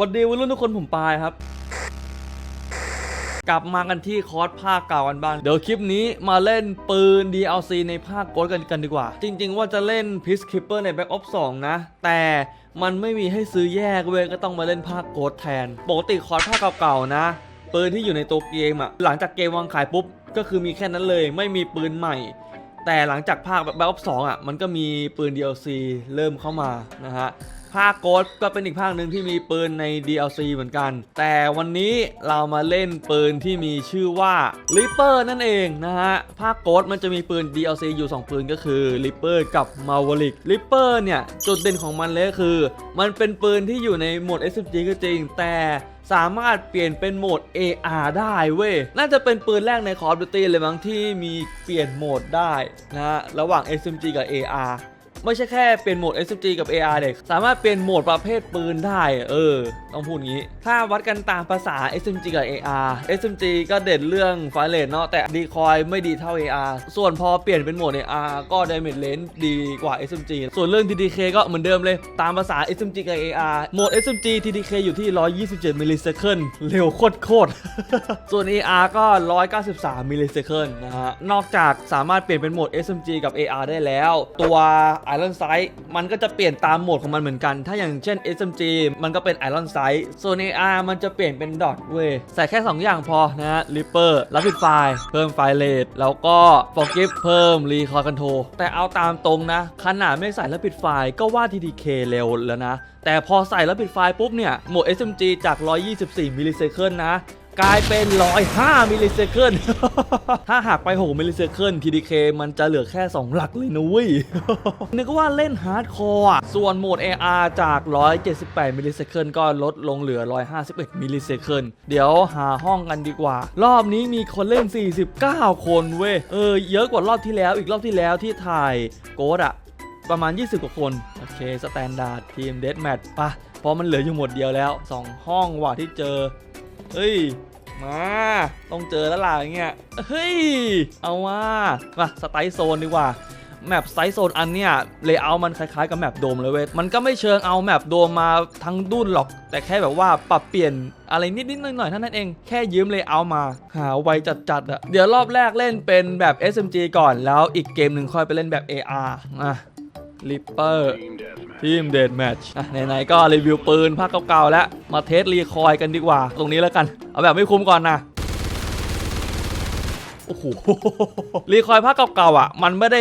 วัสดีวัยรุ่นทุกคนผมปายครับ กลับมากันที่คอร์สภาคเก่ากันบ้าง เดี๋ยวคลิปนี้มาเล่นปืน DLC ในภาคโกดกันกันดีกว่า จริง ๆ ว่าจะเล่น Peacekeeper ใน Back Ops 2นะ แต่มันไม่มีให้ซื้อแยกเว้ยก็ต้องมาเล่นภาคโกดแทน ปกติคอร์สภาคเก่าๆนะ ปืนที่อยู่ในตัวเกมอะหลังจากเกมวางขายปุ๊บ ก็คือมีแค่นั้นเลย ไม่มีปืนใหม่ แต่หลังจากภาค Back Ops 2อะมันก็มีปืน DLC เริ่มเข้ามานะฮะ ภาคโกดก็เป็นอีกภาคหนึ่งที่มีปืนใน DLC เหมือนกัน แต่วันนี้เรามาเล่นปืนที่มีชื่อว่า Reaper นั่นเองนะฮะ ภาคโกดมันจะมีปืน DLC อยู่ 2 ปืนก็คือ Reaper กับ Maverick Reaper เนี่ย จุดเด่นของมันเลยคือ มันเป็นปืนที่อยู่ในโหมด SMG ก็จริง แต่สามารถเปลี่ยนเป็นโหมด AR ได้เว้ย น่าจะเป็นปืนแรกใน Call of Duty เลยมั้งที่มีเปลี่ยนโหมดได้นะฮะระหว่าง SMG กับ AR ไม่ใช่แค่เปลี่ยนโหมด SMG กับ AR เด็กสามารถเปลี่ยนโหมดประเภทปืนได้ เออ ต้องพูดงี้ ถ้าวัดกันตามภาษา SMG กับ AR SMG ก็เด่นเรื่องไฟเรทเนาะแต่ดีคอยไม่ดีเท่า AR ส่วนพอเปลี่ยนเป็นโหมด AR ก็ damage range ดีกว่า SMG ส่วนเรื่อง TDK ก็เหมือนเดิมเลย ตามภาษา SMG กับ AR โหมด SMG TDK อยู่ที่ 127 มิลลิเซคันเร็วโคตรโคตรส่วน AR ก็ 193 มิลลิเซคันนะฮะนอกจากสามารถเปลี่ยนเป็นโหมด SMG กับ AR ได้แล้ว ตัว Iron Sight มันก็จะเปลี่ยนตามโหมดของมันเหมือนกัน ถ้าอย่างเช่น SMG มันก็เป็น Iron Sight ส่วน AR มันจะเปลี่ยนเป็นดอทเว้ยใส่แค่ 2 อย่างพอนะฮะ Reaper รับผิดไฟล์เพิ่มไฟล์เรทแล้วก็ Forgive เพิ่ม Recoil Control แต่เอาตามตรงนะ ขนาดไม่ใส่รับผิดไฟล์ก็ว่า TDK เร็วแล้วนะ แต่พอใส่แล้วปิดไฟล์ปุ๊บเนี่ยโหมด SMG จาก 124มิลลิเซคันนะ กลายเป็น 105 มิลลิเซคันถ้าหากไป 6 มิลลิเซคัน TDK มันจะเหลือแค่ 2 หลักเลยนะเว้ยนึกว่าเล่นฮาร์ดคอร์ส่วนโหมด AR จาก 178 มิลลิเซคันก็ลดลงเหลือ 151 มิลลิเซคัน เดี๋ยวหาห้องกันดีกว่า รอบนี้มีคนเล่น 49 คนเว้ย เออ เยอะกว่ารอบที่แล้ว อีกรอบที่แล้วที่ถ่ายโกดอะประมาณ 20 กว่าคน โอเค สแตนดาร์ดทีมเดสแมทปะเพราะมันเหลืออยู่หมดเดียวแล้ว 2 ห้องว่ะที่เจอ เฮ้ยมาต้องเจอแล้วล่ะอย่างเงี้ยเฮ้ยเอาว่ามาสไตล์โซนดีกว่าแมปไซส์โซนอันเนี้ยเลเยอร์มันคล้ายๆกับแมปโดมเลยเว้ย มันก็ไม่เชิงเอาแมปโดมมาทั้งดุนหรอก แต่แค่แบบว่าปรับเปลี่ยนอะไรนิดๆหน่อยๆเท่านั้นเอง แค่ยืมเลเยอร์มา หาไวจัดๆอะเดี๋ยวรอบแรกเล่นเป็นแบบ SMG ก่อน แล้วอีกเกมหนึ่งค่อยไปเล่นแบบ AR อะ ลิปเปอร์ทีมเดดแมทช์ไหนๆก็รีวิวปืนภาคเก่าๆแล้ว มาเทสรีคอยกันดีกว่า ตรงนี้แล้วกัน เอาแบบไม่คุ้มก่อนนะโอ้โหรีคอยภาคเก่าๆอะ มันไม่ได้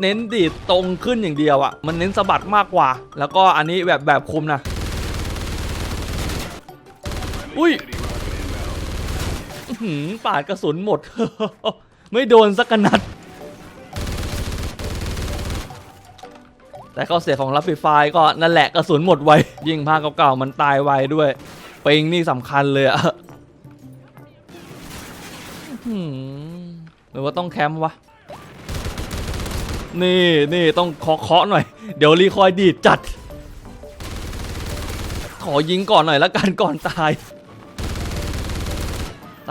เน้นดีดตรงขึ้นอย่างเดียวอะ มันเน้นสะบัดมากกว่า แล้วก็อันนี้แบบแบบคุมนะ อุ้ยหือปาดกระสุนหมด ไม่โดนสักนัด แต่ข้อเสียของรับไฟล์ก็นั่นแหละกระสุนหมดไว ยิ่งภาคเก่าๆมันตายไวด้วยปิงนี่สำคัญเลยอะหรือว่าต้องแคมป์วะ นี่นี่ต้องเคาะเคาะหน่อย เดี๋ยวรีคอยดีดจัด ขอยิงก่อนหน่อยละกันก่อนตาย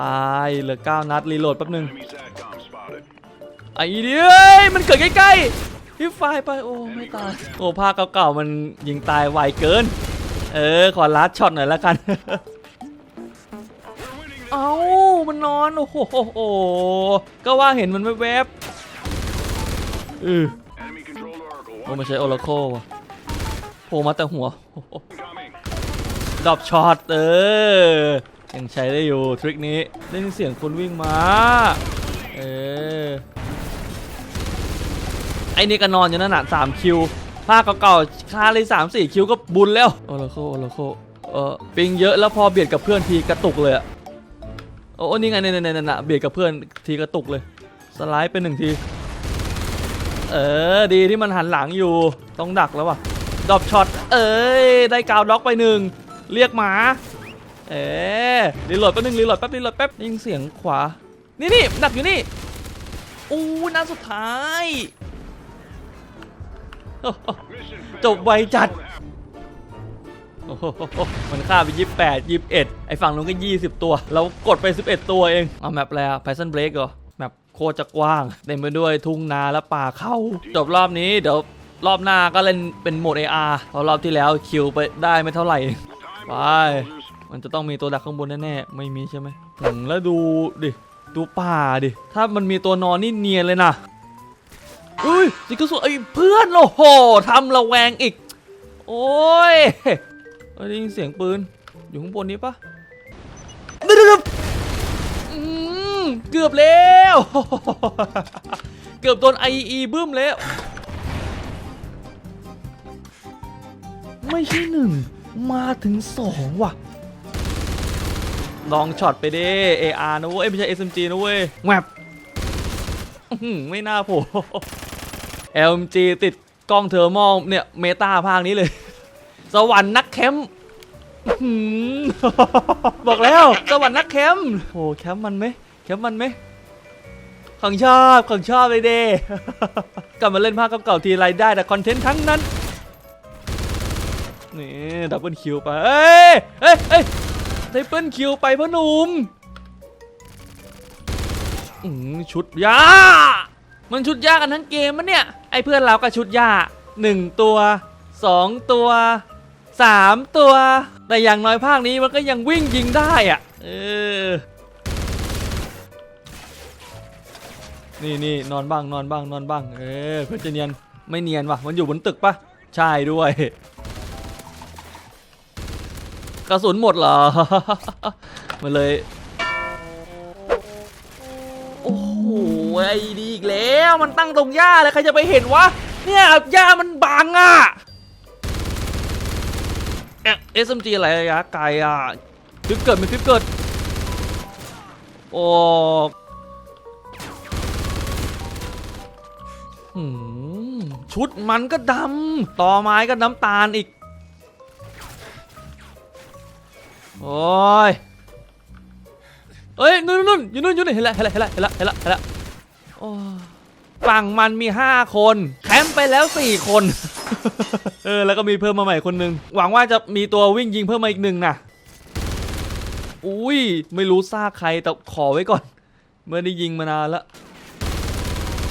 ตายเหลือ 9 นัด รีโหลดแป๊บนึงไอ้เดี้ยมันเกิดใกล้ๆ พี่ไฟไปโอ้ไม่ตายโอ้ภาคเก่าๆมันยิงตายไวเกิน เออขอลัดช็อตหน่อยละกัน เอ้ามันนอนโอ้โหก็ว่าเห็นมันแวบๆเออโอ้ไม่ใช่โอราโคว่ะโผล่มาแต่หัวดรอปช็อตเออยังใช้ได้อยู่ทริคนี้ได้ยินเสียงคนวิ่งมา เออ อ้นี่ก็นอนอยู่นั่นน่ะสามคิวภาคเก่าๆคาเลยสามสี่คิวก็บุญแล้วโอราโคโอราโคเออปิงเยอะแล้วพอเบียดกับเพื่อนทีกระตุกเลยอะโอ้นี่ไงเนี่ยเนี่ยเนี่ยเบียดกับเพื่อนทีกระตุกเลย สไลด์เป็นหนึ่งที เออดีที่มันหันหลังอยู่ต้องดักแล้วว่ะดอปช็อตเอ้ยได้กาวล็อกไปหนึ่งเรียกหมา เอ๊รีโหลดแป๊บนึงรีโหลดแป๊บรีโหลดแป๊บยินเสียงขวา นี่นี่ดักอยู่นี่อู้นัดสุดท้าย จบไวจัดมันฆ่าไปยี่แปดยี่เอ็ดไอฝั่งนู้นก็ยี่สิบตัว เรากดไปสิบเอ็ดตัวเองเอาแมปแล้วไพซันเบรกเหรอ แมปโคตรจะกว้าง เต็มไปด้วยทุ่งนาและป่าเขาจบรอบนี้เดี๋ยวรอบหน้าก็เล่นเป็นโหมด AR เพราะรอบที่แล้วคิวไปได้ไม่เท่าไหร่ ไป มันจะต้องมีตัวดักข้างบนแน่ๆ ไม่มีใช่ไหมอืมแล้วดูดิ ดูป่าดิ ถ้ามันมีตัวนอนนี่เนียนเลยนะ อุ้ยสิกระสุนไอ้ยเพื่อนโอ้โหทำระแวงอีกโอ้ยเอ้ยได้ยินเสียงปืน อยู่ข้างบนนี้ปะเดี๋ยวๆอืมเกือบแล้ว เกือบโดนไออีบึ้มแล้ว ไม่ใช่หนึ่ง มาถึงสองว่ะ ลองช็อตไปดิ AR นะเว้ยเอ้ยไม่ใช่ SMG นะเว้ยแวบอื้อหือไม่น่าโผล่ LMG ติดกล้องเทอร์มอลเนี่ยเมตาภาคนี้เลย สวรรค์นักแคมป์บอกแล้ว สวรรค์นักแคมป์โอ้แคมป์มันไหมแคมป์มันไหมของชอบของชอบเลยเด้กลับมาเล่นภาคเก่าๆทีไรได้แต่คอนเทนต์ทั้งนั้นนี่ดับเบิลคิวไปเอ้ยเอ้ยเอ้ยไดเบิลคิวไปพ่อหนุ่มอืมชุดยา มันชุดยากันทั้งเกมมันเนี่ย ไอ้เพื่อนเราก็ชุดยาหนึ่งตัวสองตัวสามตัว แต่อย่างน้อยภาคนี้มันก็ยังวิ่งยิงได้อะเออนี่นี่นอนบ้างนอนบ้างนอนบ้าง เออเพื่อนจะเนียนไม่เนียนวะมันอยู่บนตึกปะใช่ด้วยกระสุนหมดเหรอ มันเลย หไอ้ดีอีกแล้วมันตั้งตรงหญ้าเลยใครจะไปเห็นวะเนี่ยหญ้ามันบังอะเอ๊ะ SMG อะไรระยะไกลอะฟิปเกิดมีฟิปเกิดโอ้หืมชุดมันก็ดำต่อไม้ก็น้ำตาลอีก โอ้ย เอ้ยนู่นนู่นอยู่นู่นอยู่นู่นเห็นแล้วเห็นแล้วเห็นแล้วเห็นแล้วเห็นแล้วเห็นแล้วโอ้ฝั่งมันมี 5 คน แคมป์ไปแล้ว 4 คน เออ แล้วก็มีเพิ่มมาใหม่คนหนึ่งหวังว่าจะมีตัววิ่งยิงเพิ่มมาอีกหนึ่งนะอุ้ย ไม่รู้ซากใคร แต่ขอไว้ก่อน เมื่อได้ยิงมานานล้ว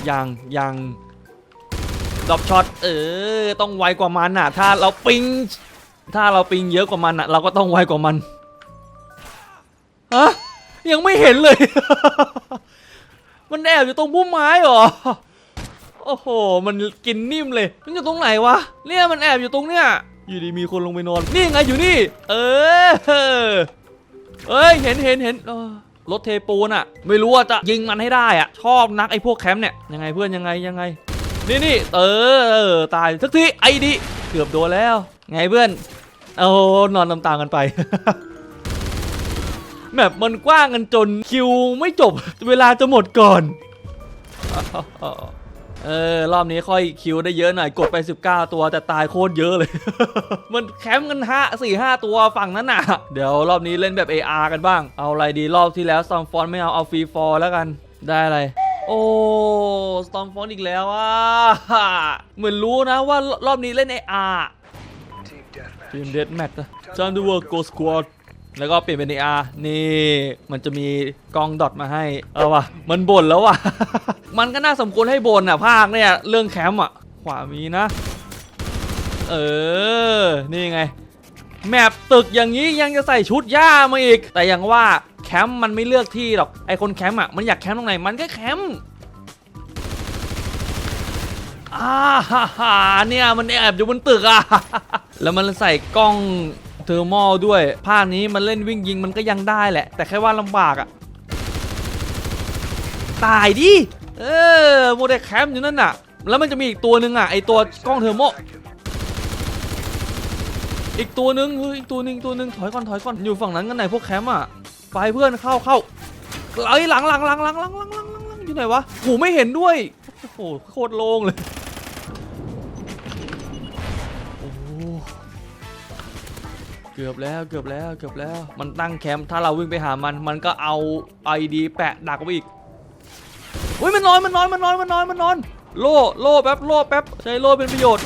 ยังยังดรอปช็อต เออ ต้องไวกว่ามันอะ ถ้าเราปิง ถ้าเราปิงเยอะกว่ามันอะ เราก็ต้องไวกว่ามัน ฮะ ยังไม่เห็นเลย มันแอบอยู่ตรงพุ่มไม้เหรอ โอ้โห มันกินนิ่มเลย มันอยู่ตรงไหนวะ เนี่ยมันแอบอยู่ตรงเนี้ย อยู่ดีมีคนลงไปนอน นี่ไงอยู่นี่ เออ เอ้ย เห็นเห็นเห็นเออรถเทปูนอะไม่รู้ว่าจะยิงมันให้ได้อะชอบนักไอ้พวกแคมป์เนี่ย ยังไงเพื่อนยังไงยังไง นี่นี่เออเออตายสักทีไอ้ดิ เกือบโดนแล้ว ไงเพื่อน โอ้โหนอนน้ำตากันไป แบบมันกว้างกันจนคิวไม่จบ เวลาจะหมดก่อน เออ รอบนี้ค่อยคิวได้เยอะหน่อย กดไป 19 ตัวแต่ตายโคตรเยอะเลย มันแคมป์กันห้าสี่ห้าตัวฝั่งนั้นน่ะ เดี๋ยวรอบนี้เล่นแบบ AR กันบ้าง เอาอะไรดีรอบที่แล้วซอมฟอนไม่เอาเอาฟรีฟอร์แล้วกัน ได้อะไรโอ้สตอมฟอนอีกแล้วอะเหมือนรู้นะว่ารอบนี้เล่น AR ทีมเดดแมทจันดูเวอร์โกสควอด แล้วก็เปลี่ยนเป็น AR นี่มันจะมีกล้องดอทมาให้เอาวะมันบ่นแล้ววะมันก็น่าสมควรให้บ่นอะภาคเนี่ยเรื่องแคมป์อะ ขวามีนะ เออ นี่ไง แมปตึกอย่างนี้ยังจะใส่ชุดย่ามาอีก แต่ยังว่าแคมป์มันไม่เลือกที่หรอกไอคนแคมป์อะมันอยากแคมป์ตรงไหนมันก็แคมป์อ่าฮ่าฮ่าเนี่ยมันแอบอยู่บนตึกอะแล้วมันใส่กล้อง เทอร์มอลด้วยภาคนี้มันเล่นวิ่งยิงมันก็ยังได้แหละ แต่แค่ว่าลำบากอะตายดิ เออโมเดลแคมป์อยู่นั่นน่ะ แล้วมันจะมีอีกตัวหนึ่งอะไอตัวกล้องเทอร์โม อีกตัวหนึ่งเฮ้ยอีกตัวหนึ่งตัวหนึ่งถอยก่อนถอยก่อนอยู่ฝั่งนั้นกันไหนพวกแคมป์อะไปเพื่อนเข้าเข้าเอ้ยหลังหลังหลังหลังหลังหลังหลังหลังหลังอยู่ไหนวะโหไม่เห็นด้วยโอ้โหโคตรโล่งเลย เกือบแล้วเกือบแล้วเกือบแล้ว มันตั้งแคมป์ถ้าเราวิ่งไปหามัน มันก็เอาไอดีแปะดักไว้อีกเฮ้ยมันนอนมันนอนมันนอนมันนอนมันนอน โล่โล่แป๊บโล่แป๊บใช้โล่เป็นประโยชน์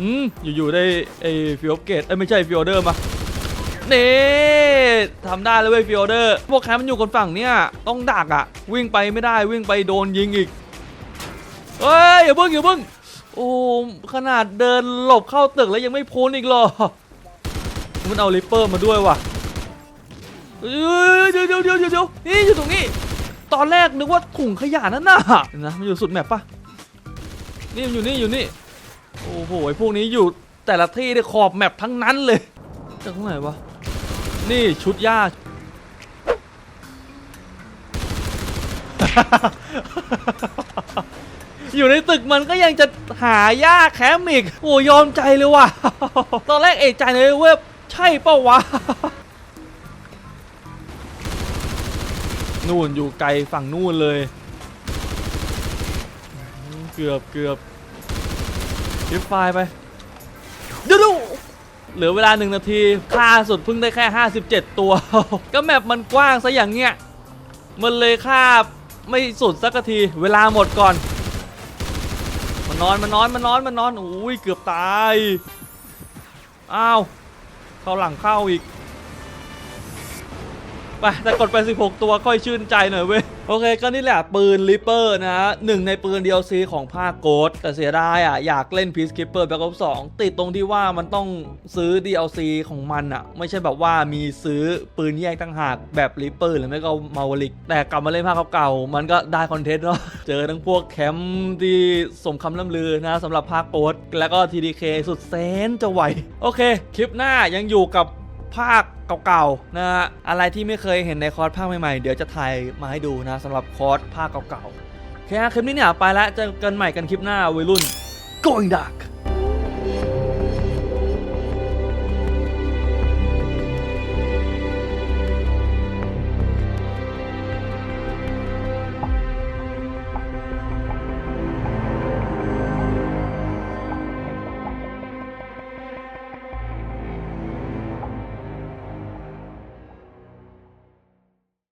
อืมอยู่ๆได้ไอฟิวเกตเอ้ไม่ใช่ฟิวเดอร์มานี่ทำได้แล้วเว้ยฟิวเดอร์พวกแคมป์มันอยู่คนฝั่งเนี้ยต้องดักอะ วิ่งไปไม่ได้วิ่งไปโดนยิงอีกเฮ้ยอย่าเพิ่งอย่าเพิ่ง โอ้ขนาดเดินหลบเข้าตึกแล้วยังไม่พ้นอีกหรอ มันเอาลิปเปอร์มาด้วยว่ะเดี๋ยวเดี๋ยวเดี๋ยวเดี๋ยวนี่อยู่ตรงนี้ ตอนแรกนึกว่าถุงขยะนั่นน่ะนะมันอยู่สุดแมปปะนี่มันอยู่นี่อยู่นี่ โอ้โหพวกนี้อยู่แต่ละที่ได้ขอบแมปทั้งนั้นเลยจากตรงไหนวะ นี่ชุดย่า อยู่ในตึกมันก็ยังจะหายากแคมอีกโอ้ยอมใจเลยว่ะ ตอนแรกเอกใจเลยเว่าใช่เปล่าวะ นู่นอยู่ไกลฝั่งนู่นเลย เกือบเกือบยิบไฟล์ไปเดี๋ยวดูเหลือเวลาหนึ่งนาทีค่าสุดเพิ่งได้แค่ 57 ตัว ก็แมปมันกว้างซะอย่างเงี้ย มันเลยค่าไม่สุดสักที เวลาหมดก่อน มันนอนมันนอนมันนอนมันนอนอุ้ยเกือบตาย อ้าวเข้าหลังเข้าอีก ไปแต่กดไป 16 ตัวค่อยชื่นใจหน่อยเว้ย โอเค ก็นี่แหละปืนลิปเปอร์นะฮะหนึ่งในปืน DLC ของภาคโกดแต่เสียดายอะ อยากเล่น Peacekeeper Black Ops 2ติดตรงที่ว่ามันต้องซื้อ DLC ของมันอะ ไม่ใช่แบบว่ามีซื้อปืนแยกตั้งหากแบบลิปเปอร์หรือไม่ก็มาวลิก แต่กลับมาเล่นภาคเก่าๆมันก็ได้คอนเทนต์เนาะเจอทั้งพวกแคมป์ที่สมคำล่ำลือนะสำหรับภาคโกดแล้วก็ TDK สุดแสนจะไหวโอเคคลิปหน้ายังอยู่กับ ภาคเก่าๆนะฮะอะไรที่ไม่เคยเห็นในคอร์สภาคใหม่ๆ เดี๋ยวจะถ่ายมาให้ดูนะสำหรับคอร์สภาคเก่าๆแค่คลิปนี้เนี่ยไปแล้วเจอกันใหม่กันคลิปหน้าวัยรุ่น going dark